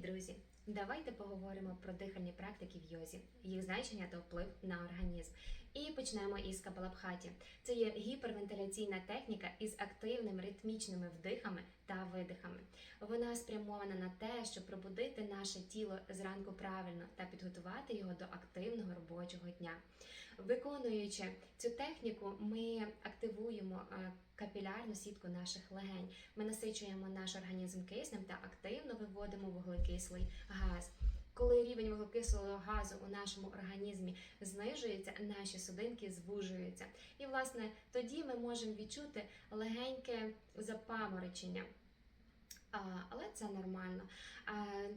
друзі! Давайте поговоримо про дихальні практики в йозі, їх значення та вплив на організм. І почнемо із капалабхаті. Це є гіпервентиляційна техніка із активними ритмічними вдихами та видихами. Вона спрямована на те, щоб пробудити наше тіло зранку правильно та підготувати його до активного робочого дня. Виконуючи цю техніку, ми активуємо е, капілярну сітку наших легень. Ми насичуємо наш організм киснем та активно виводимо вуглекислий газ. Коли рівень вуглекислого газу у нашому організмі знижується, наші судинки звужуються. І, власне, тоді ми можемо відчути легеньке запаморочення. Але це нормально.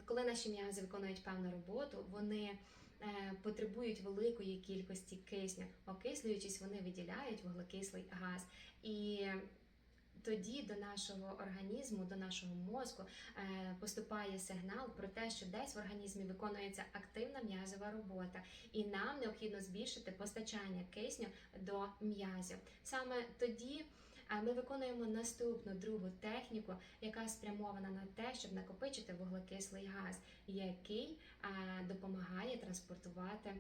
Коли наші м'язи виконують певну роботу, вони е, потребують великої кількості кисню. Окислюючись, вони виділяють вуглекислий газ. І тоді до нашого організму, до нашого мозку е, поступає сигнал про те, що десь в організмі виконується активна м'язова робота, і нам необхідно збільшити постачання кисню до м'язів. Саме тоді е, ми виконуємо наступну другу техніку, яка спрямована на те, щоб накопичити вуглекислий газ, який е, допомагає транспортувати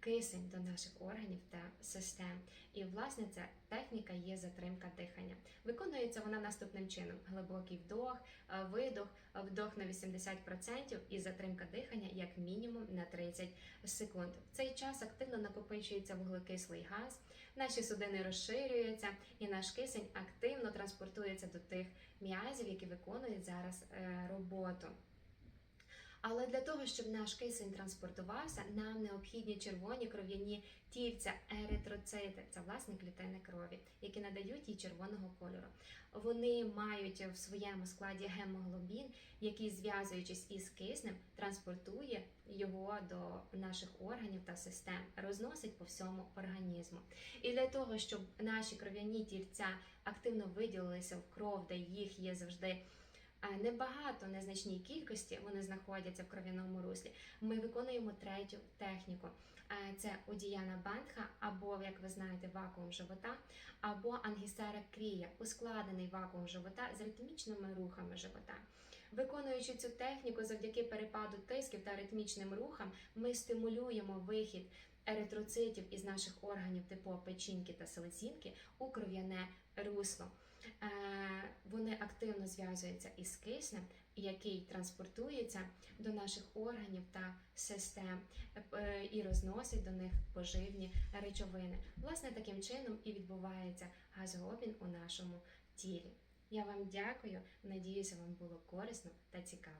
кисень до наших органів та систем. І власне ця техніка є затримка дихання. Виконується вона наступним чином: глибокий вдох, е, видох, вдох на 80% і затримка дихання як мінімум на 30 секунд. В цей час активно накопичується вуглекислий газ, наші судини розширюються, і наш кисень активно транспортується до тих м'язів, які виконують зараз е, роботу. Але для того, щоб наш кисень транспортувався, нам необхідні червоні кров'яні тільця, еритроцити, це власне клітини крові, які надають їй червоного кольору. Вони мають в своєму складі гемоглобін, який, зв'язуючись із киснем, транспортує його до наших органів та систем, розносить по всьому організму. І для того, щоб наші кров'яні тільця активно виділилися в кров, де їх є завжди. Небагато незначній кількості вони знаходяться в кров'яному руслі. Ми виконуємо третю техніку. Це одіяна бандха, або, як ви знаєте, вакуум живота, або ангісера крія, ускладений вакуум живота з ритмічними рухами живота. Виконуючи цю техніку завдяки перепаду тисків та ритмічним рухам, ми стимулюємо вихід еритроцитів із наших органів типу печінки та селезінки у кров'яне русло. Е, Вони активно зв'язуються із киснем, який транспортується до наших органів та систем е, і розносить до них поживні речовини. Власне, таким чином і відбувається газообмін у нашому тілі. Я вам дякую. Надіюся, вам було корисно та цікаво.